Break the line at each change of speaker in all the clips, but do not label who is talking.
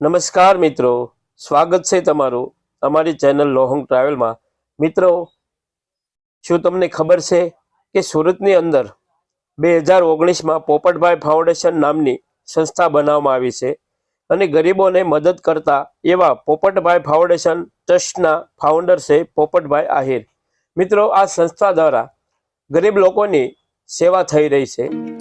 નમસ્કાર મિત્રો. સ્વાગત છે તમારું અમારી ચેનલ લોહંગ ટ્રાવેલમાં. મિત્રો, શું તમને ખબર છે કે સુરતની અંદર બે હજાર ઓગણીસમાં પોપટભાઈ ફાઉન્ડેશન નામની સંસ્થા બનાવવામાં આવી છે અને ગરીબોને મદદ કરતા એવા પોપટભાઈ ફાઉન્ડેશન ટ્રસ્ટના ફાઉન્ડર છે પોપટભાઈ આહિર. મિત્રો, આ સંસ્થા દ્વારા ગરીબ લોકોની સેવા થઈ રહી છે.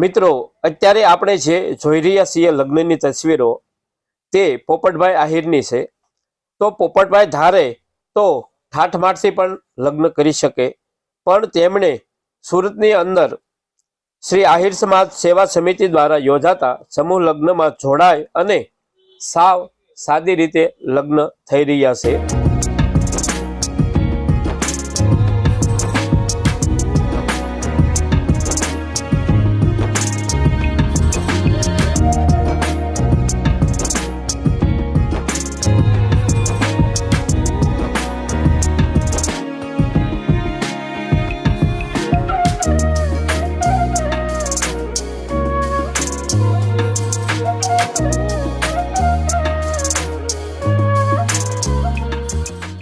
મિત્રો, અત્યારે આપણે જે જોઈ રહ્યા છીએ લગ્નની તસવીરો, તે પોપટભાઈ આહિરની છે. તો પોપટભાઈ ધારે તો ઠાઠમાઠથી પણ લગ્ન કરી શકે. પણ તેમણે સુરતની અંદર શ્રી આહિર સમાજ સેવા સમિતિ દ્વારા યોજાતા સમૂહ લગ્નમાં જોડાય અને સાવ સાદી રીતે લગ્ન થઈ રહ્યા છે.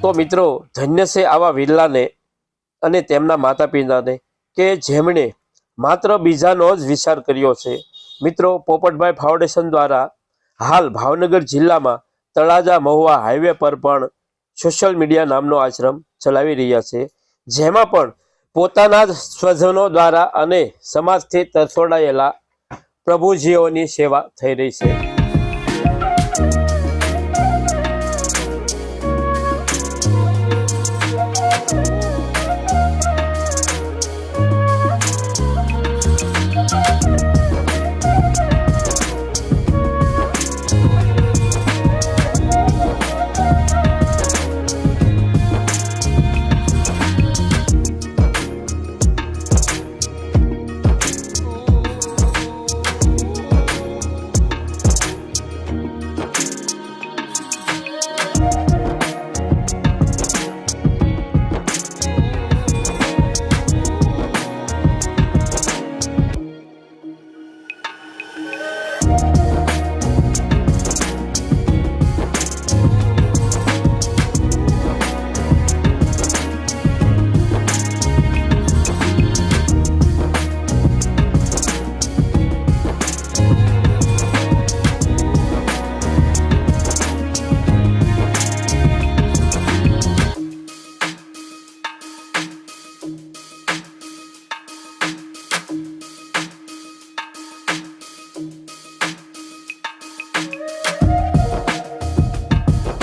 તો મિત્રો ધન્ય છે આવા વિરલાને અને તેમના માતા પિતાને કે જેમણે માત્ર બીજાનો જ વિચાર કર્યો છે. મિત્રો, પોપટભાઈ ફાઉન્ડેશન દ્વારા હાલ ભાવનગર જિલ્લામાં તળાજા મહુવા હાઈવે પર પણ સોશિયલ મીડિયા નામનો આશ્રમ ચલાવી રહ્યા છે. જેમાં પણ પોતાના જ સ્વજનો દ્વારા અને સમાજથી તરસોડાયેલા પ્રભુજીઓની સેવા થઈ રહી છે.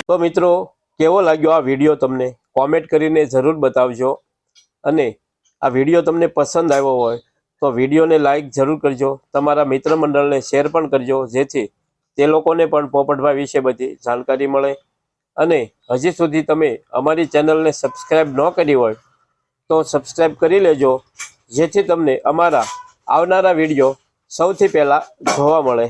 તો મિત્રો, કેવો લાગ્યો આ વીડિયો તમને? કોમેન્ટ કરીને જરૂર બતાવજો. અને આ વીડિયો તમને પસંદ આવ્યો હોય, તો વિડીયોને લાઇક જરૂર કરજો. તમારા મિત્ર મંડળને શેર પણ કરજો, જેથી તે લોકોને પણ પોપટભાઈ વિશે બધી જાણકારી મળે. અને હજી સુધી તમે અમારી ચેનલને સબસ્ક્રાઈબ ન કરી હોય, તો સબસ્ક્રાઈબ કરી લેજો, જેથી તમને અમારા આવનારા વીડિયો સૌથી પહેલાં જોવા મળે.